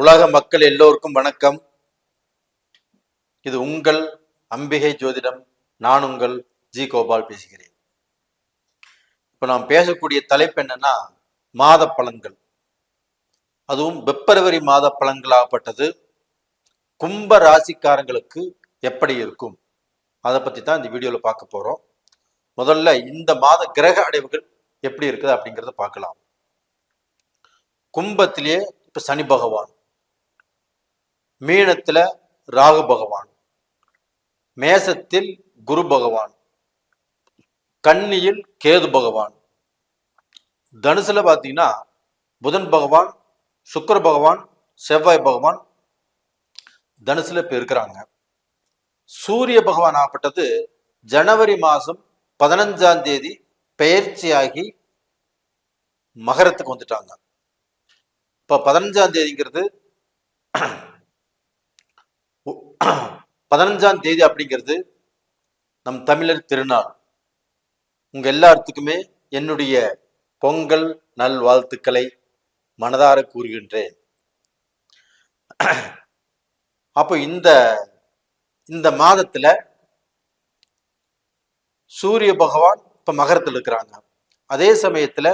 உலக மக்கள் எல்லோருக்கும் வணக்கம். இது உங்கள் அம்பிகை ஜோதிடம் நான் உங்கள் ஜி கோபால் பேசுகிறேன். இப்போ நாம் பேசக்கூடிய தலைப்பு என்னன்னா மாத பழங்கள். அதுவும் பிப்ரவரி மாத பழங்களாகப்பட்டது. கும்ப ராசிக்காரங்களுக்கு எப்படி இருக்கும்? அதை பற்றி தான் இந்த வீடியோவில் பார்க்க போகிறோம் முதல்ல இந்த மாத கிரக அடைவுகள் எப்படி இருக்குது அப்படிங்கிறத பார்க்கலாம். கும்பத்திலேயே இப்போ சனி பகவான். மீனத்தில் ராகு பகவான் மேசத்தில் குரு பகவான் கன்னியில் கேது பகவான். தனுசில் பார்த்தீங்கன்னா புதன் பகவான் சுக்கர பகவான் செவ்வாய் பகவான் தனுசில் இப்போ இருக்கிறாங்க. சூரிய பகவான் ஆகப்பட்டது ஜனவரி மாதம் பதினஞ்சாம் தேதி பெயர்ச்சியாகி மகரத்துக்கு வந்துட்டாங்க. இப்போ பதினஞ்சாம் தேதிங்கிறது பதினஞ்சாம் தேதி அப்படிங்கிறது நம் தமிழர் திருநாள். உங்க எல்லாத்துக்குமே என்னுடைய பொங்கல் நல் வாழ்த்துக்களை மனதார கூறுகின்றேன். அப்போ இந்த இந்த மாதத்துல சூரிய பகவான் இப்ப மகரத்தில் இருக்கிறாங்க. அதே சமயத்துல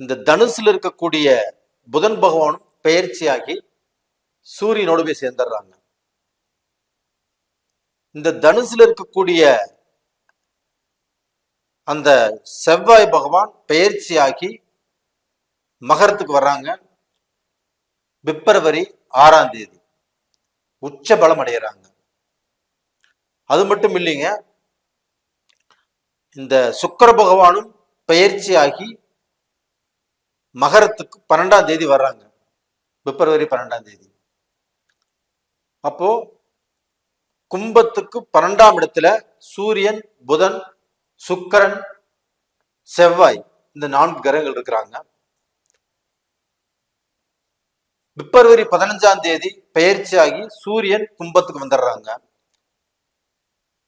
இந்த தனுசுல இருக்கக்கூடிய புதன் பகவானும் பெயர்ச்சியாகி சூரியனோடு போய் சேர்ந்துடுறாங்க. இந்த தனுசுல இருக்கக்கூடிய அந்த செவ்வாய் பகவான் பயிற்சியாகி மகரத்துக்கு வர்றாங்க. பிப்ரவரி ஆறாம் தேதி. உச்ச பலம் அடைகிறாங்க அது மட்டும் இல்லைங்க இந்த சுக்கர பகவானும் பயிற்சியாகி மகரத்துக்கு பன்னெண்டாம் தேதி வர்றாங்க. பிப்ரவரி பன்னெண்டாம் தேதி. அப்போ கும்பத்துக்கு பன்னெண்டாம் இடத்துல சூரியன் புதன் சுக்கரன் செவ்வாய் இந்த நான்கு கிரகங்கள் இருக்கிறாங்க. பிப்ரவரி பதினஞ்சாம் தேதி பயிற்சியாகி சூரியன் கும்பத்துக்கு வந்துடுறாங்க.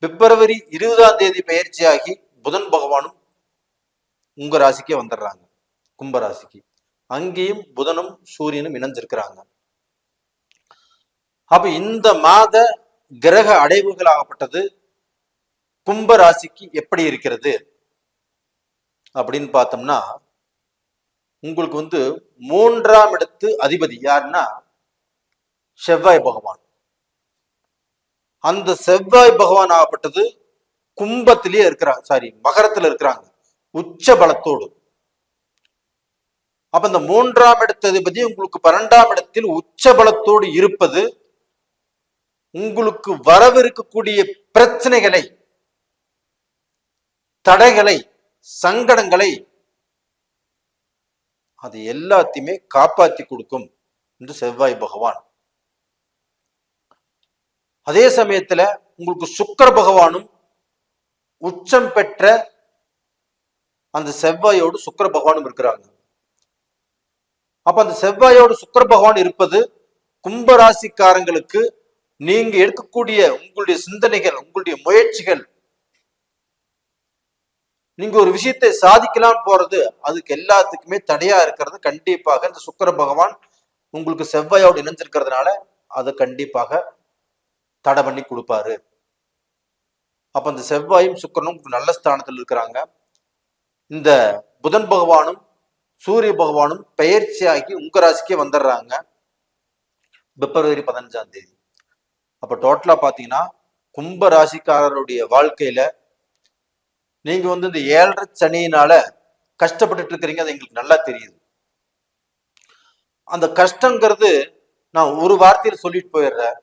பிப்ரவரி இருபதாம் தேதி பயிற்சியாகி புதன் பகவானும் உங்க ராசிக்கே வந்துடுறாங்க கும்ப ராசிக்கு. அங்கேயும் புதனும் சூரியனும் இணைஞ்சிருக்கிறாங்க. அப்ப இந்த மாத கிரக அடைவுகளாகப்பட்டது கும்ப ராசிக்கு எப்படி இருக்கிறது அப்படின்னு பார்த்தோம்னா உங்களுக்கு வந்து மூன்றாம் இடத்து அதிபதி யாருன்னா செவ்வாய் பகவான். அந்த செவ்வாய் பகவான் ஆகப்பட்டது கும்பத்திலேயே இருக்கிறாங்க சாரி மகரத்துல இருக்கிறாங்க உச்ச பலத்தோடு. அப்ப இந்த மூன்றாம் இடத்து அதிபதி உங்களுக்கு பன்னெண்டாம் இடத்தில் உச்ச பலத்தோடு இருப்பது உங்களுக்கு வரவிருக்கக்கூடிய பிரச்சனைகளை தடைகளை சங்கடங்களை அது எல்லாத்தையுமே காப்பாத்தி கொடுக்கும் என்று செவ்வாய் பகவான். அதே சமயத்துல உங்களுக்கு சுக்கர பகவானும் உச்சம் பெற்ற அந்த செவ்வாயோடு சுக்கர பகவானும் இருக்கிறாங்க. அப்ப அந்த செவ்வாயோடு சுக்கர பகவான் இருப்பது கும்பராசிக்காரங்களுக்கு நீங்க எடுக்கக்கூடிய உங்களுடைய சிந்தனைகள் உங்களுடைய முயற்சிகள் நீங்க ஒரு விஷயத்தை சாதிக்கலாம் போறது அதுக்கு எல்லாத்துக்குமே தடையா இருக்கிறது. கண்டிப்பாக இந்த சுக்கர பகவான் உங்களுக்கு செவ்வாயோடு இணைஞ்சிருக்கிறதுனால அதை கண்டிப்பாக தடை பண்ணி கொடுப்பாரு. அப்ப இந்த செவ்வாயும் சுக்கரனும் நல்ல ஸ்தானத்தில் இருக்கிறாங்க. இந்த புதன் பகவானும் சூரிய பகவானும் பெயர்ச்சியாகி உங்க ராசிக்கே வந்துடுறாங்க. பிப்ரவரி பதினஞ்சாம் தேதி. அப்ப டோட்டலா பாத்தீங்கன்னா கும்ப ராசிக்காரருடைய வாழ்க்கையில நீங்க வந்து இந்த ஏழரை சனியினால கஷ்டப்பட்டுட்டு இருக்கிறீங்க அது எங்களுக்கு நல்லா தெரியுது. அந்த கஷ்டங்கிறது நான் ஒரு வார்த்தையில சொல்லிட்டு போயிடுறேன்.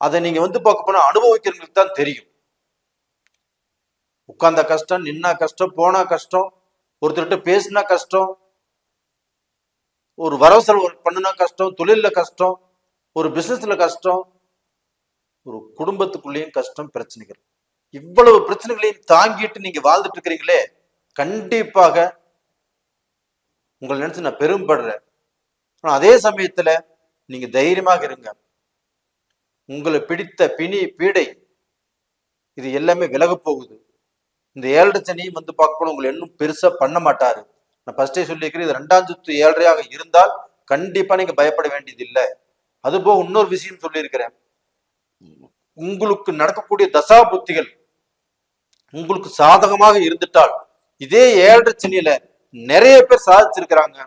அதை நீங்க வந்து பார்க்க போனா அனுபவிக்கிறவங்களுக்கு தான் தெரியும். உட்கார்ந்த கஷ்டம் நின்னா கஷ்டம் போனா கஷ்டம் ஒருத்தர்கிட்ட பேசினா கஷ்டம் ஒரு வரவு செலவு பண்ணுனா கஷ்டம் தொழில்ல கஷ்டம் ஒரு பிசினஸ்ல கஷ்டம் ஒரு குடும்பத்துக்குள்ளேயும் கஷ்டம் பிரச்சனைகள். இவ்வளவு பிரச்சனைகளையும் தாங்கிட்டு நீங்க வாழ்ந்துட்டு இருக்கிறீங்களே கண்டிப்பாக உங்களை நினைச்சு நான் பெரும்படுறேன் ஆனா அதே சமயத்துல நீங்க தைரியமாக இருங்க. உங்களை பிடித்த பிணி பீடை இது எல்லாமே விலக போகுது. இந்த ஏழரை சனியும் வந்து பார்க்க உங்களை இன்னும் பெருசா பண்ண மாட்டாரு. நான் ஃபர்ஸ்டே சொல்லியிருக்கிறேன் இது ரெண்டாம் சுத்து ஏழரையாக இருந்தால் கண்டிப்பா நீங்க பயப்பட வேண்டியது இல்லை அதுபோக இன்னொரு விஷயம் சொல்லியிருக்கிறேன். உங்களுக்கு நடக்கக்கூடிய தசா புத்திகள் உங்களுக்கு சாதகமாக இருந்துட்டால் இதே ஏழரை சனியில நிறைய பேர் சாதிச்சிருக்கிறாங்க.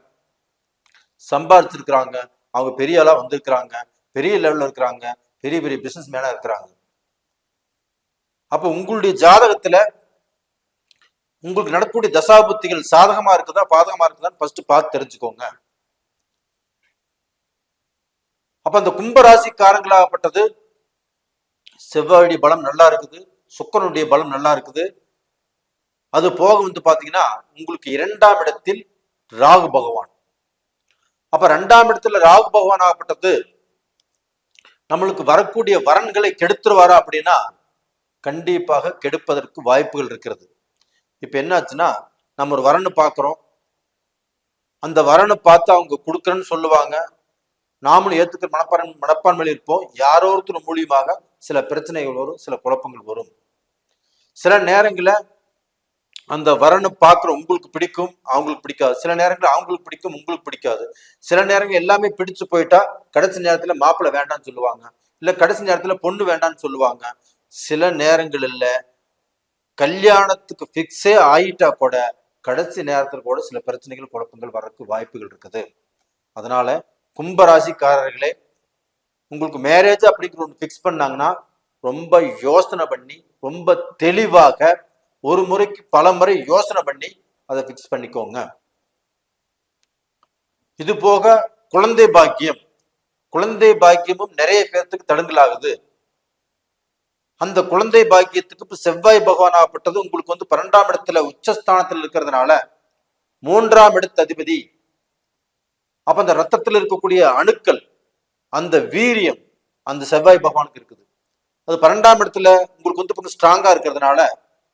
சம்பாதிச்சிருக்கிறாங்க. அவங்க பெரிய ஆளா வந்திருக்கிறாங்க. பெரிய லெவல்ல இருக்கிறாங்க. பெரிய பெரிய பிசினஸ் மேனா இருக்கிறாங்க. அப்ப உங்களுடைய ஜாதகத்துல உங்களுக்கு நடக்கக்கூடிய தசாபுத்திகள் சாதகமா இருக்குதா பாதகமா இருக்குதான்னு ஃபர்ஸ்ட் பார்த்து தெரிஞ்சுக்கோங்க. அப்ப அந்த கும்பராசிக்காரங்களாகப்பட்டது செவ்வாயுடைய பலம் நல்லா இருக்குது சுக்கரனுடைய பலம் நல்லா இருக்குது. அது போக வந்து பாத்தீங்கன்னா உங்களுக்கு இரண்டாம் இடத்தில் ராகு பகவான். அப்ப ரெண்டாம் இடத்துல ராகு பகவான் ஆகப்பட்டது நம்மளுக்கு வரக்கூடிய வரன்களை கெடுத்துருவாரா அப்படின்னா கண்டிப்பாக கெடுப்பதற்கு வாய்ப்புகள் இருக்கிறது. இப்ப என்னாச்சுன்னா நம்ம ஒரு வரனு பார்க்குறோம் அந்த வரனை பார்த்து அவங்க கொடுக்குறேன்னு சொல்லுவாங்க. நாமளும் ஏத்துக்கிற மனப்பான் மனப்பான்மையில் இருப்போம். யாரோ ஒருத்தர் மூலியமாக சில பிரச்சனைகள் வரும் சில குழப்பங்கள் வரும். சில நேரங்களில் அந்த வரனு பார்க்குற உங்களுக்கு பிடிக்கும் அவங்களுக்கு பிடிக்காது. சில நேரங்களில் அவங்களுக்கு பிடிக்கும் உங்களுக்கு பிடிக்காது. சில நேரங்கள் எல்லாமே பிடிச்சு போயிட்டா கடைசி நேரத்துல மாப்பிள்ளை வேண்டாம்னு சொல்லுவாங்க. இல்ல கடைசி நேரத்துல பொண்ணு வேண்டாம்னு சொல்லுவாங்க. சில நேரங்களில் கல்யாணத்துக்கு ஃபிக்ஸே ஆயிட்டா கூட கடைசி நேரத்தில் கூட சில பிரச்சனைகள் குழப்பங்கள் வர்றதுக்கு வாய்ப்புகள் இருக்குது. அதனால கும்பராசிக்காரர்களே உங்களுக்கு மேரேஜ் அப்படிங்கிற ஒன்று ஃபிக்ஸ் பண்ணாங்கன்னா ரொம்ப யோசனை பண்ணி ரொம்ப தெளிவாக ஒரு முறைக்கு பல முறை யோசனை பண்ணி அதை ஃபிக்ஸ் பண்ணிக்கோங்க. இது போக குழந்தை பாக்கியம். குழந்தை பாக்கியமும் நிறைய பேர்த்துக்கு தடுங்கலாகுது. அந்த குழந்தை பாக்கியத்துக்கு இப்போ செவ்வாய் பகவான் ஆகப்பட்டது உங்களுக்கு வந்து பன்னெண்டாம் இடத்துல உச்சஸ்தானத்தில் இருக்கிறதுனால மூன்றாம் இடத்து அதிபதி. அப்ப அந்த ரத்தத்தில் இருக்கக்கூடிய அணுக்கள் அந்த வீரியம் அந்த செவ்வாய் பகவானுக்கு இருக்குது. அது பன்னெண்டாம் இடத்துல உங்களுக்கு வந்து கொஞ்சம் ஸ்ட்ராங்கா இருக்கிறதுனால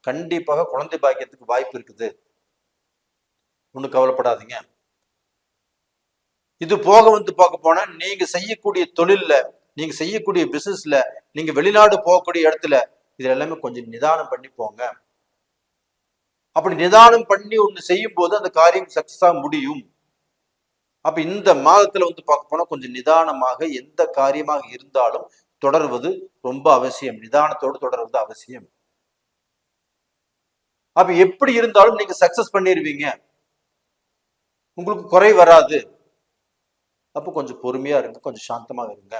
கண்டிப்பாக குழந்தை பாக்கியத்துக்கு வாய்ப்பு இருக்குது. ஒன்றும் கவலைப்படாதீங்க. இது போக வந்து பார்க்க போனா நீங்க செய்யக்கூடிய தொழில்ல நீங்க செய்யக்கூடிய பிசினஸ்ல நீங்க வெளிநாடு போகக்கூடிய இடத்துல இது எல்லாமே கொஞ்சம் நிதானம் பண்ணி போங்க. அப்படி நிதானம் பண்ணி ஒண்ணு செய்யும் போது அந்த காரியம் சக்சஸா முடியும். அப்ப இந்த மாதத்துல வந்து பார்க்க போனா கொஞ்சம் நிதானமாக எந்த காரியமாக இருந்தாலும் தொடர்வது ரொம்ப அவசியம். நிதானத்தோடு தொடர்வது அவசியம். அப்ப எப்படி இருந்தாலும் நீங்க சக்சஸ் பண்ணிடுவீங்க உங்களுக்கு குறை வராது. அப்போ கொஞ்சம் பொறுமையா இருங்க கொஞ்சம் சாந்தமாக இருங்க.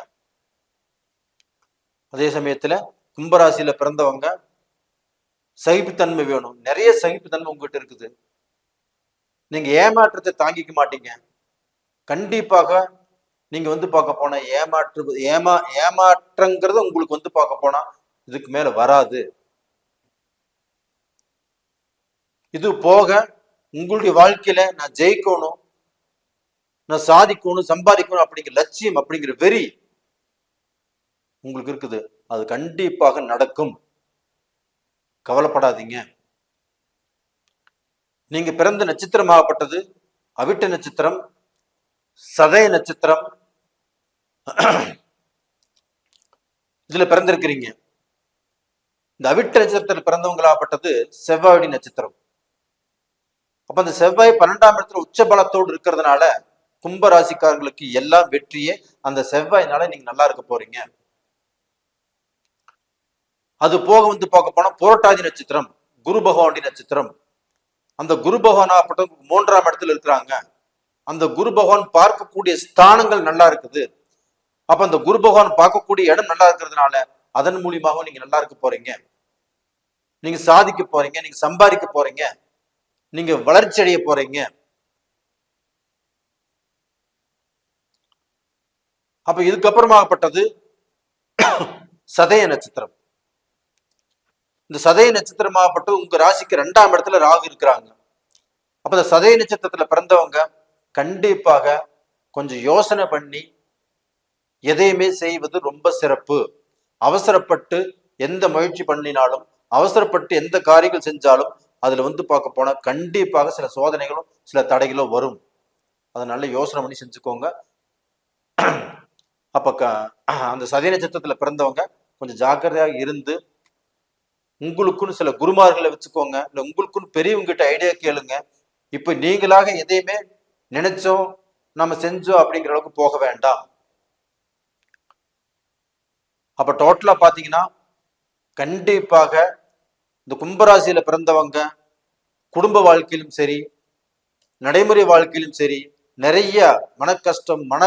அதே சமயத்துல கும்பராசியில பிறந்தவங்க சகிப்புத்தன்மை வேணும். நிறைய சகிப்புத்தன்மை உங்ககிட்ட இருக்குது. நீங்க ஏமாற்றத்தை தாங்கிக்க மாட்டீங்க. கண்டிப்பாக நீங்க வந்து பார்க்க போனா ஏமாற்று ஏமா ஏமாற்றங்கிறது உங்களுக்கு வந்து பார்க்க போனா இதுக்கு மேல வராது. இது போக உங்களுடைய வாழ்க்கையில நான் ஜெயிக்கணும் நான் சாதிக்கணும் சம்பாதிக்கணும் அப்படிங்கிற லட்சியம் அப்படிங்கிற வெறி உங்களுக்கு இருக்குது. அது கண்டிப்பாக நடக்கும். கவலைப்படாதீங்க. நீங்க பிறந்த நட்சத்திரமாகப்பட்டது அவிட்ட நட்சத்திரம் சதய நட்சத்திரம். இதுல பிறந்திருக்கிறீங்க. இந்த அவிட்ட நட்சத்திரத்தில் பிறந்தவங்களாப்பட்டது செவ்வாய் நட்சத்திரம். அப்ப அந்த செவ்வாய் பன்னெண்டாம் இடத்துல உச்ச பலத்தோடு இருக்கிறதுனால கும்ப ராசிக்காரங்களுக்கு எல்லாம் வெற்றியே அந்த செவ்வாய்னால நீங்க நல்லா இருக்க போறீங்க. அது போக வந்து பார்க்க போனா புரட்டாதி நட்சத்திரம் குரு பகவானுடைய நட்சத்திரம். அந்த குரு பகவானாப்பட்ட மூன்றாம் இடத்துல இருக்கிறாங்க. அந்த குரு பகவான் பார்க்கக்கூடிய ஸ்தானங்கள் நல்லா இருக்குது. அப்ப அந்த குரு பகவான் பார்க்கக்கூடிய இடம் நல்லா இருக்கிறதுனால அதன் மூலியமாகவும் நீங்க நல்லா இருக்க போறீங்க. நீங்க சாதிக்க போறீங்க நீங்க சம்பாதிக்க போறீங்க நீங்க வளர்ச்சி அடைய போறீங்க. அப்ப இதுக்கப்புறமாகப்பட்டது சதய நட்சத்திரம். இந்த சதய நட்சத்திரமாகப்பட்டு உங்க ராசிக்கு ரெண்டாம் இடத்துல ராகு இருக்கிறாங்க. அப்ப இந்த சதய நட்சத்திரத்துல பிறந்தவங்க கண்டிப்பாக கொஞ்சம் யோசனை பண்ணி எதையுமே செய்வது ரொம்ப சிறப்பு. அவசரப்பட்டு எந்த முயற்சி பண்ணினாலும் அவசரப்பட்டு எந்த காரியங்கள் செஞ்சாலும் அதுல வந்து பார்க்க போனா கண்டிப்பாக சில சோதனைகளும் சில தடைகளும் வரும். அதனால யோசனை பண்ணி செஞ்சுக்கோங்க. அப்ப க அந்த சதய நட்சத்திரத்துல பிறந்தவங்க கொஞ்சம் ஜாக்கிரதையாக இருந்து உங்களுக்குன்னு சில குருமார்களை வச்சுக்கோங்க. இல்லை உங்களுக்குன்னு பெரியவங்ககிட்ட ஐடியா கேளுங்க. இப்போ நீங்களாக எதையுமே நினைச்சோம் நம்ம செஞ்சோம் அப்படிங்கிற அளவுக்கு போக வேண்டாம். அப்ப டோட்டலா பாத்தீங்கன்னா கண்டிப்பாக இந்த கும்பராசியில பிறந்தவங்க குடும்ப வாழ்க்கையிலும் சரி நடைமுறை வாழ்க்கையிலும் சரி நிறைய மன கஷ்டம் மன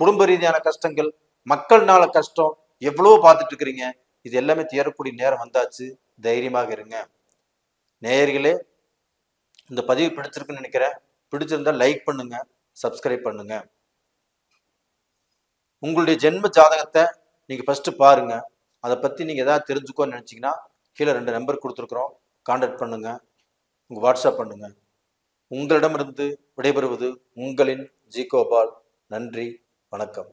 குடும்ப ரீதியான கஷ்டங்கள் மக்கள்னால கஷ்டம் எவ்வளவோ பார்த்துட்டு இருக்கிறீங்க. இது எல்லாமே தேரக்கூடிய நேரம் வந்தாச்சு. தைரியமாக இருங்க. நேயர்களே இந்த பதிவு பிடிச்சிருக்குன்னு நினைக்கிறேன். பிடிச்சிருந்தா லைக் பண்ணுங்க சப்ஸ்கிரைப் பண்ணுங்க. உங்களுடைய ஜென்ம ஜாதகத்தை நீங்க ஃபர்ஸ்ட் பாருங்க. அதை பத்தி நீங்க ஏதாவது தெரிஞ்சுக்கோன்னு நினைச்சீங்கன்னா கீழே ரெண்டு நம்பர் கொடுத்துருக்குறோம். கான்டாக்ட் பண்ணுங்க. உங்க வாட்ஸ்அப் பண்ணுங்க. உங்களிடமிருந்து விடைபெறுவது உங்களின் ஜி கோபால். நன்றி வணக்கம்.